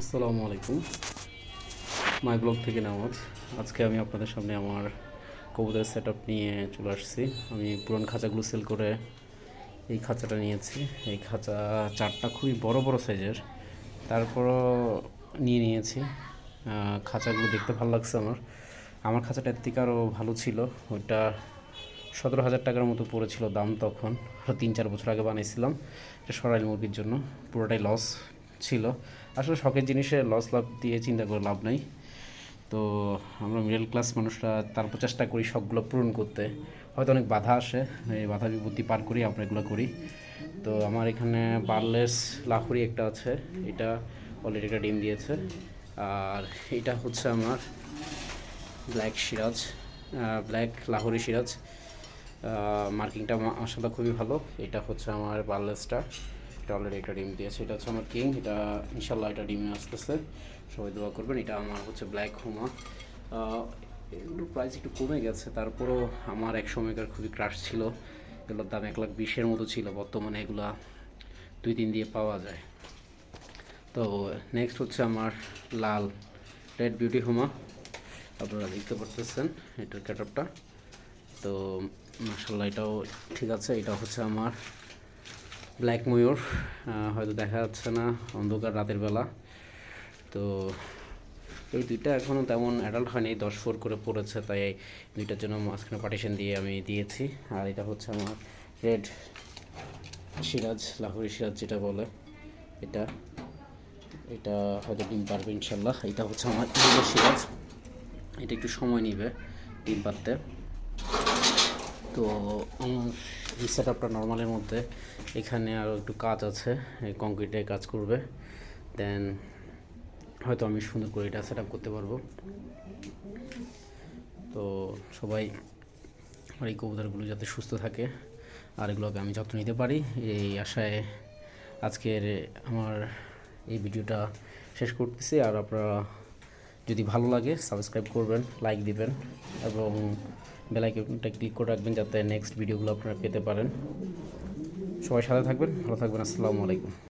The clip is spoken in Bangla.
আসসালামু আলাইকুম। মাই ব্লগ থেকে নামাজ। আজকে আমি আপনাদের সামনে আমার কবুতরের সেট নিয়ে চলে আসছি। আমি পুরান খাঁচাগুলো সেল করে এই খাঁচাটা নিয়েছি। এই খাঁচা চারটা খুবই বড় বড় সাইজের তারপরও নিয়ে নিয়েছি। খাঁচাগুলো দেখতে ভালো লাগছে আমার। আমার খাঁচাটা এর থেকে আরও ভালো ছিল। ওইটা সতেরো হাজার টাকার মতো পড়েছিল দাম তখন। তিন চার বছর আগে বানিয়েছিলাম এটা সরাইল মুরগির জন্য। পুরোটাই লস ছিল। আসলে শখের জিনিসে লস লাভ দিয়ে চিন্তা করে লাভ নাই। তো আমরা মিডল ক্লাস মানুষরা তারপর চেষ্টা করি শখগুলো পূরণ করতে। হয়তো অনেক বাধা আসে, এই বাধা বিপত্তি পার করি, আমরা এগুলো করি। তো আমার এখানে বার্লেস লাহুরি একটা আছে, এটা অলরেডি একটা ডিম দিয়েছে। আর এটা হচ্ছে আমার ব্ল্যাক সিরাজ ব্ল্যাক লাহোরি সিরাজ। মার্কিংটা আসলে খুবই ভালো। এটা হচ্ছে আমার বার্লেসটা। এটা অলরেডি একটা ডিম দিয়েছে। এটা হচ্ছে আমার কিং এটা ইনশাল্লাহ এটা ডিমে আসতেছে। সবাই দোয়া করবেন। এটা আমার হচ্ছে ব্ল্যাক হোমা এগুলোর প্রাইস একটু কমে গেছে। তারপরও আমার এক সময়কার খুবই ক্রাশ ছিল। এগুলোর দাম এক লাখ বিশের মতো ছিল। বর্তমানে এগুলা দুই, তিন দিয়ে পাওয়া যায়। তো নেক্সট হচ্ছে আমার লাল রেড বিউটি হোমা আপনারা দেখতে পারতেছেন। এটার ক্যাটআপটা তো মাসাল্লাহ এটাও ঠিক আছে, এটা হচ্ছে আমার ব্ল্যাক ময়ূর। হয়তো দেখা যাচ্ছে না, অন্ধকার রাতের বেলা। তো এই দুইটা এখনও তেমন অ্যাডাল্ট হয়নি, দশ ফোর করে পড়েছে, তাই দুইটার জন্য মাঝখানে পার্টিশন দিয়ে আমি দিয়েছি। আর এটা হচ্ছে আমার রেড সিরাজ, লাহোরি সিরাজ যেটা বলে, এটা। এটা হয়তো ডিম পারবে ইনশাল্লাহ এটা হচ্ছে আমার সিরাজ। এটা একটু সময় নেবে ডিম পারতে তো এই সেট আপটা নর্মালের মধ্যে। এখানে আরও একটু কাজ আছে কংক্রিটে কাজ করবে। দেন হয়তো আমি সুন্দর করে এটা সেট আপ করতে পারব। তো, সবাই এই কবুতরগুলো যাতে সুস্থ থাকে, আর এগুলোকে আমি যত্ন নিতে পারি। এই আশায় আজকের আমার এই ভিডিওটা শেষ করতেছি। আর আপনারা যদি ভালো লাগে সাবস্ক্রাইব করবেন লাইক দিবেন, এবং বেলাইকনটা ক্লিক করে রাখবেন যাতে নেক্সট ভিডিওগুলো আপনারা পেতে পারেন। সবাই সাথে থাকবেন, ভালো থাকবেন, আসসালামু আলাইকুম।